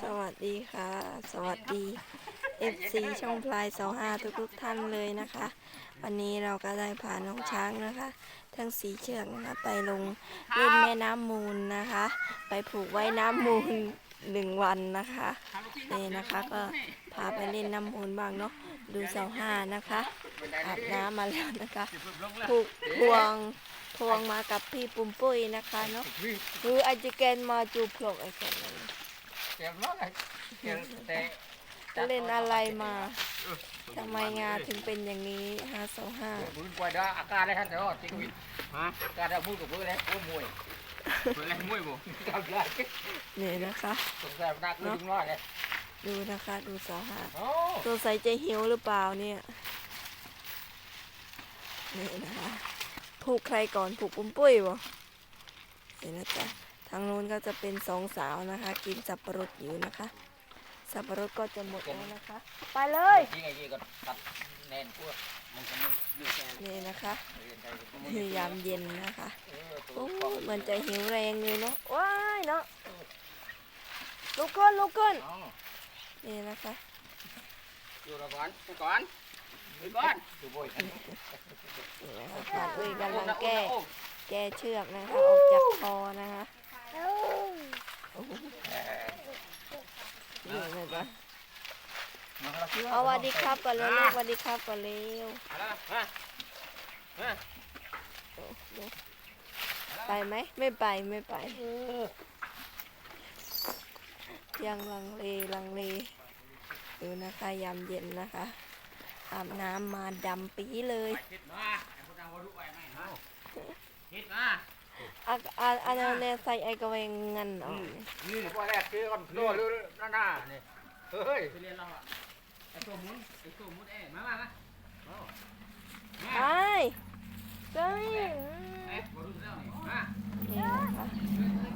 สวัสดีค่ะ สวัสดี FC ช่องพลายสองห้าทุกทุกๆท่านเลยนะคะ วันนี้เราก็ได้พาน้องช้างนะคะ ทั้งสีเชือกนะคะไปลงเล่นแม่น้ำมูลนะคะ ไปผูกไว้น้ำมูลหนึ่งวันนะคะนี่นะคะก็พาไปเล่นน้ำมูลบ้างเนาะดูเสาห้านะคะอาบน้ำมาแล้วนะคะผูกพวงพวงมากับพี่ปุ้มปุ้ยนะคะเนาะหรืออาจจะแกนมาจูพลกไอ้แกนนั้น เจ็บร้อยเจ็บแต่เล่นอะไรมาทำไมงานถึงเป็นอย่างนี้ห้าสองห้าบุญกว่าดาอาการอะไรท่านแต่ว่าจริงวิฮะการดาพูดกับพูดอะไรโอ้มวยมวยอะไรมวยบ่ทำได้นี่นะคะสงสัยนักลุงน้อยเลยดูนะคะดูสาวห้าโอ้ตัวใส่ใจหิวหรือเปล่าเนี่ยนี่นะคะผูกใครก่อนผูกปุ้มปุ้ยบ่นี่นะจ๊ะ ทางนู้นก็จะเป็นสองสาวนะคะ กินสับปะรดอยู่นะคะ สับปะรดก็จะหมดแล้วนะคะ ไปเลยยิงไอ้ยี่ก็ตัดแน่นกว่ามันจะไม่ยืดแค่นี่นะคะเรียนใจพยายามเย็นนะคะเออตัโอ้วยมันจะหิวแรงเลยเนาะว้ายเนาะลุกขึ้นลุกขึ้นอ๋อนี่นะคะอยู่ละก่อนอยู่ก่อนอยู่ก่อนอยู่บ่อยนี่นะคะปากอุ้ยกำลังแก้แก้เชือกนะคะออกจากคอนะคะ โอ้โหนี่นะจ๊ะเอาสวัสดีครับก่อนเร็วลูกสวัสดีครับก่อนเร็วฮะฮะโอ้โหไปไหมไม่ไปไม่ไป ยังลังเลลังเลดูนะคะยามเย็นนะคะอาบน้ำมาดำปีเลย คิดมาไอ้พวกเรารู้ไว้ไหมฮะคิดมา อาอาอาเนเนใส่ไอกระเวงเงินออกนี่นี่พวกแรกคือคนโตหรือหน้าๆนี่เฮ้ยเรียนเราอะไอ้ตัวมุนไอ้ตัวมุนเอ้มามามาไปเจ้านี่เอ๊ะบอรู้แล้วนี่มานี่นะคะ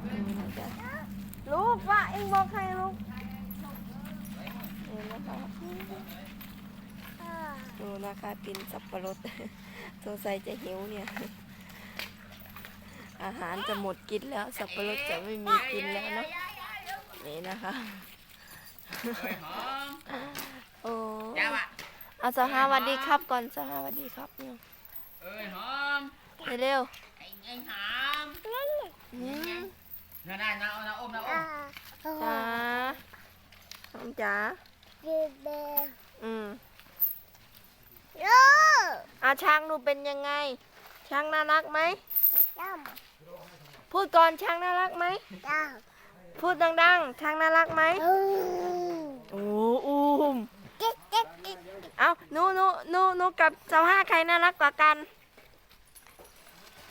ดูนะจ๊ะลูกว่าเอ็งบอกใครลูกนี่นะคะดูนะคะกินสับปะรดสงสัยจะหิวเนี่ย อาหารจะหมดกินแล้ว สับปะรดจะไม่มีกินแล้วเนาะนี่นะคะเฮ้ยหอมโอ้จ้าว่ะเอาสหาสวัสดีครับก่อนสหาสวัสดีครับเนี่ยเอ้ยหอมเร็วไอ้ไอ้หอมๆอืมน่าน่าน่าเอาน่าอมน่าอมจ๋าน้องจ๋าอืมอาช้างดูเป็นยังไง ช้างน่ารักไหม พูดก่อนช้างน่ารักไหมพูดดังๆ ช้างน่ารักไหมโอ้อูมเอาหนูหนูหนูหนูกับเสาห้าใครน่ารักกว่ากัน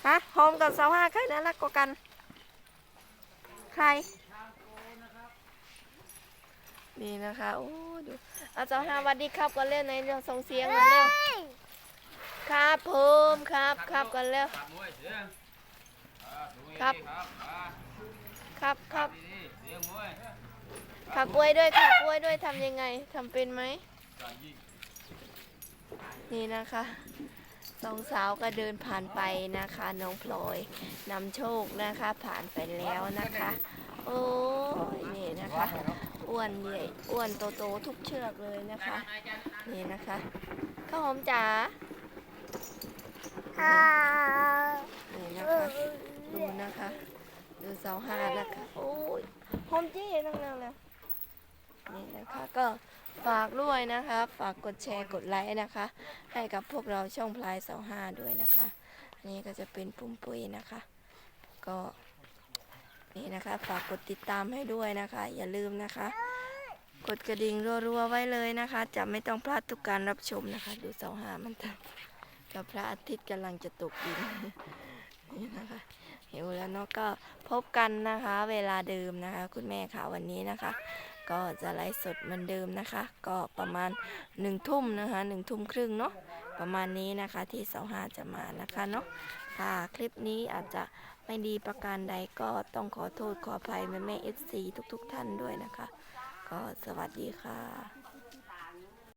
ฮะโฮมกับเสาห้าใครน่ารักกว่ากัน ใครนี่นะคะ โอ้ดูเอาเสาห้าสวัสดีครับก่อนเร็วไหนเร็วส่งเสียงก่อนเร็ว ครับผมครับครับก่อนเร็วครับมวยเสียง ครับ ครับครับขับกล้วยด้วยขับกล้วยด้วยทำยังไงทำเป็นไหม นี่นะคะสองสาวก็เดินผ่านไปนะคะ น้องพลอยนำโชคนะคะ ผ่านไปแล้วนะคะ โอ้ยนี่นะคะอ้วนใหญ่อ้วนโตโตทุกเชือกเลยนะคะ นี่นะคะข้าวหอมจ๋านี่นะคะดูนะคะ ดูเสาห้านะคะโอ้ยหอมจี้นั่งๆแล้วนี่นะคะก็ฝากด้วยนะคะ ฝากกดแชร์กดไลค์นะคะ ให้กับพวกเราช่องพลายเสาห้าด้วยนะคะ อันนี้ก็จะเป็นปุ้มปุ้ยนะคะ ก็นี่นะคะ ฝากกดติดตามให้ด้วยนะคะ อย่าลืมนะคะ กดกระดิ่งรัวๆไว้เลยนะคะ จะไม่ต้องพลาดทุกการรับชมนะคะ ดูเสาห้ามันกับพระอาทิตย์กำลังจะตกดินนี่นะคะ หิวแล้วเนาะก็พบกันนะคะ เวลาเดิมนะคะ คุณแม่ค่ะวันนี้นะคะ ก็จะไลฟ์สดเหมือนเดิมนะคะ ก็ประมาณหนึ่งทุ่มนะคะหนึ่งทุ่มครึ่งเนาะประมาณนี้นะคะที่เสาหาจะมานะคะเนาะค่ะคลิปนี้อาจจะไม่ดีประการใดก็ต้องขอโทษขออภัยแม่แม่เอฟซีทุกๆ ท่านด้วยนะคะ ก็สวัสดีค่ะ